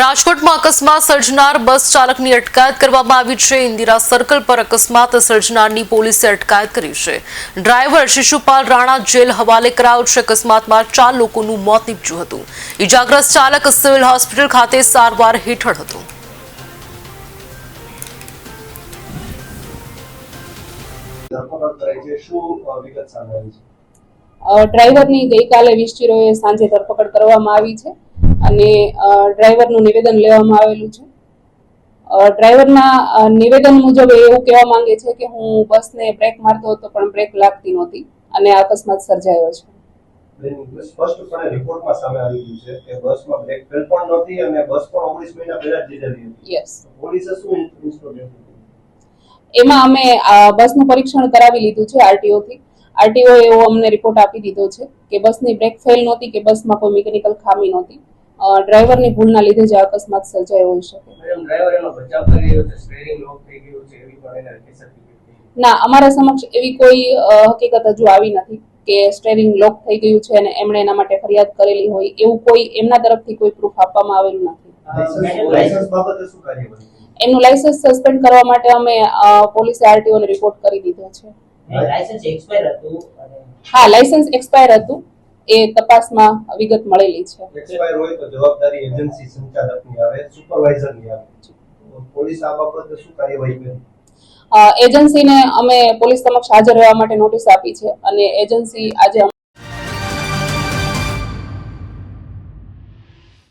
રાજકોટમાં અકસ્માત સર્જનાર બસ ચાલકની અટકાયત કરવામાં આવી છે. ઇન્દિરા સર્કલ પર અકસ્માત સર્જનારની પોલીસે અટકાયત કરી છે. ડ્રાઈવર શિશુપાલ રાણા જેલ હવાલે કરાયો છે. અકસ્માતમાં ચાર લોકોનું મોત નીપજ્યું હતું. ઇજાગ્રસ્ત ચાલક સિવિલ હોસ્પિટલ ખાતે સારવાર હેઠળ હતો. ડ્રાઈવરની ગઈકાલે વીસ જીરોએ સાંજે ધરપકડ કરવામાં આવી છે. અને ડ્રાઈવરનું નિવેદન લેવામાં આવેલું છે. ડ્રાઈવરના નિવેદન મુજબ એ એવું કહેવા માંગે છે કે હું બસને બ્રેક મારતો હતો પણ બ્રેક લાગતી નહોતી અને આ અકસ્માત સર્જાયો છે. સ્પષ્ટપણે રિપોર્ટમાં સામે આવી ગયું છે કે બસમાં બ્રેક ફેલ પણ નહોતી અને બસ પણ ઓગણીસ મહિના પહેલા જ લીધેલી હતી. યસ પોલીસે શું એમાં અમે બસનું પરીક્ષણ કરાવી લીધું છે આરટીઓ થી આરટીઓ એવો અમને રિપોર્ટ આપી દીધો છે કે બસની બ્રેક ફેલ નહોતી કે બસમાં કોઈ મિકેનિકલ ખામી નહોતી. ડ્રાઈવરની ભૂલના લીધે જ આ અકસ્માત સર્જાયો હોઈ શકે. મેડમ ડ્રાઈવર એનો બચાવ કરી રહ્યો છે સ્ટેરિંગ લોક થઈ ગયું છે એવી પણ એને હકીકત સર્ટિફિકેટ ના અમારા સમક્ષ એવી કોઈ હકીકત હજુ આવી નથી કે સ્ટેરિંગ લોક થઈ ગયું છે અને એમણે એના માટે ફરિયાદ કરેલી હોય એવું કોઈ એમના તરફથી કોઈ પ્રૂફ આપવામાં આવેલું નથી. લાયસન્સ બાબતે શું કાર્યવાહી કરી? એમનું લાયસન્સ સસ્પેન્ડ કરવા માટે અમે પોલીસે આરટીઓને રિપોર્ટ કરી દીધો છે. લાયસન્સ એક્સપાયર હતું અને હા લાયસન્સ એક્સપાયર હતું. એ તપાસમાં વિગત મળેલી છે. હોય તો જવાબદારી એજન્સી સંચાલકની આવે સુપરવાઇઝરની આવે. પોલીસ આ બાબતે શું કાર્યવાહી કરી? એજન્સીને અમે પોલીસ સમક્ષ હાજર રહેવા માટે નોટિસ આપી છે અને એજન્સી આજે